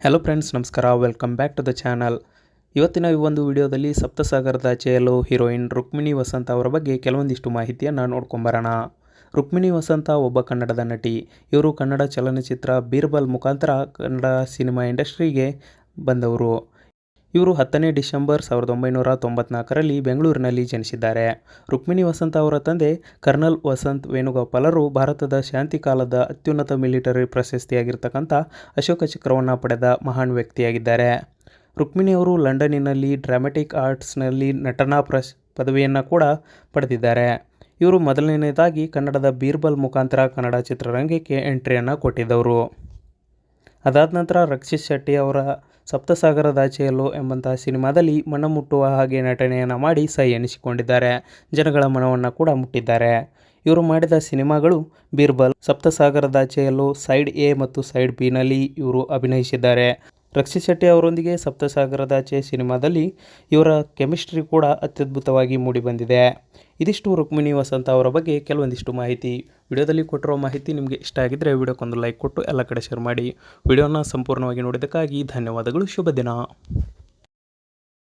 Hello friends ನಮಸ್ಕಾರ. Welcome back to the channel ಇವತ್ತಿನ ಈ ಒಂದು ವಿಡಿಯೋದಲ್ಲಿ ಸಪ್ತಸಾಗರದ ಚೇಲು ಹೀರೋಯಿನ್ ರುಕ್ಮಿಣಿ ವಸಂತ ಅವರ ಬಗ್ಗೆ ಕೆಲವೊಂದಿಷ್ಟು ಮಾಹಿತಿಯನ್ನು ನೋಡ್ಕೊಂಬರೋಣ. ರುಕ್ಮಿಣಿ ವಸಂತ ಒಬ್ಬ ಕನ್ನಡದ ನಟಿ. ಇವರು ಕನ್ನಡ ಚಲನಚಿತ್ರ ಬೀರ್ಬಲ್ ಮುಖಾಂತರ ಕನ್ನಡ ಸಿನಿಮಾ ಇಂಡಸ್ಟ್ರಿಗೆ ಬಂದವರು. ಇವರು ಹತ್ತನೇ ಡಿಸೆಂಬರ್ ಸಾವಿರದ ಒಂಬೈನೂರ ತೊಂಬತ್ನಾಲ್ಕರಲ್ಲಿ ಬೆಂಗಳೂರಿನಲ್ಲಿ ಜನಿಸಿದ್ದಾರೆ. ರುಕ್ಮಿಣಿ ವಸಂತ ಅವರ ತಂದೆ ಕರ್ನಲ್ ವಸಂತ್ ವೇಣುಗೋಪಾಲರು ಭಾರತದ ಶಾಂತಿ ಕಾಲದ ಅತ್ಯುನ್ನತ ಮಿಲಿಟರಿ ಪ್ರಶಸ್ತಿಯಾಗಿರ್ತಕ್ಕಂಥ ಅಶೋಕ ಚಕ್ರವನ್ನು ಪಡೆದ ಮಹಾನ್ ವ್ಯಕ್ತಿಯಾಗಿದ್ದಾರೆ. ರುಕ್ಮಿಣಿ ಅವರು ಲಂಡನ್ನಿನಲ್ಲಿ ಡ್ರಾಮೆಟಿಕ್ ಆರ್ಟ್ಸ್ನಲ್ಲಿ ನಟನಾ ಪ್ರಶ್, ಪದವಿಯನ್ನು ಕೂಡ ಪಡೆದಿದ್ದಾರೆ. ಇವರು ಮೊದಲನೆಯದಾಗಿ ಕನ್ನಡದ ಬೀರ್ಬಲ್ ಮುಖಾಂತರ ಕನ್ನಡ ಚಿತ್ರರಂಗಕ್ಕೆ ಎಂಟ್ರಿಯನ್ನು ಕೊಟ್ಟಿದ್ದವರು. ಅದಾದ ನಂತರ ರಕ್ಷಿತ್ ಶೆಟ್ಟಿ ಅವರ ಸಪ್ತಸಾಗರದಾಚೆಯಲ್ಲೋ ಎಂಬಂತಹ ಸಿನಿಮಾದಲ್ಲಿ ಮನ ಮುಟ್ಟುವ ಹಾಗೆ ನಟನೆಯನ್ನು ಮಾಡಿ ಸೈ ಎನಿಸಿಕೊಂಡಿದ್ದಾರೆ. ಜನಗಳ ಮನವನ್ನು ಕೂಡ ಮುಟ್ಟಿದ್ದಾರೆ. ಇವರು ಮಾಡಿದ ಸಿನಿಮಾಗಳು ಬೀರ್ಬಲ್ ಸಪ್ತಸಾಗರದಾಚೆಯಲ್ಲೋ ಸೈಡ್ ಎ ಮತ್ತು ಸೈಡ್ ಬಿನಲ್ಲಿ ಇವರು ಅಭಿನಯಿಸಿದ್ದಾರೆ. ರಕ್ಷಿತ್ ಶೆಟ್ಟಿ ಅವರೊಂದಿಗೆ ಸಪ್ತಸಾಗರದಾಚೆ ಸಿನಿಮಾದಲ್ಲಿ ಇವರ ಕೆಮಿಸ್ಟ್ರಿ ಕೂಡ ಅತ್ಯದ್ಭುತವಾಗಿ ಮೂಡಿಬಂದಿದೆ. ಇದಿಷ್ಟು ರುಕ್ಮಿಣಿ ವಸಂತ ಅವರ ಬಗ್ಗೆ ಕೆಲವೊಂದಿಷ್ಟು ಮಾಹಿತಿ. ವಿಡಿಯೋದಲ್ಲಿ ಕೊಟ್ಟಿರೋ ಮಾಹಿತಿ ನಿಮಗೆ ಇಷ್ಟ ಆಗಿದ್ದರೆ ವಿಡಿಯೋಕ್ಕೊಂದು ಲೈಕ್ ಕೊಟ್ಟು ಎಲ್ಲ ಕಡೆ ಶೇರ್ ಮಾಡಿ. ವಿಡಿಯೋನ ಸಂಪೂರ್ಣವಾಗಿ ನೋಡಿದ್ದಕ್ಕಾಗಿ ಧನ್ಯವಾದಗಳು. ಶುಭ ದಿನ.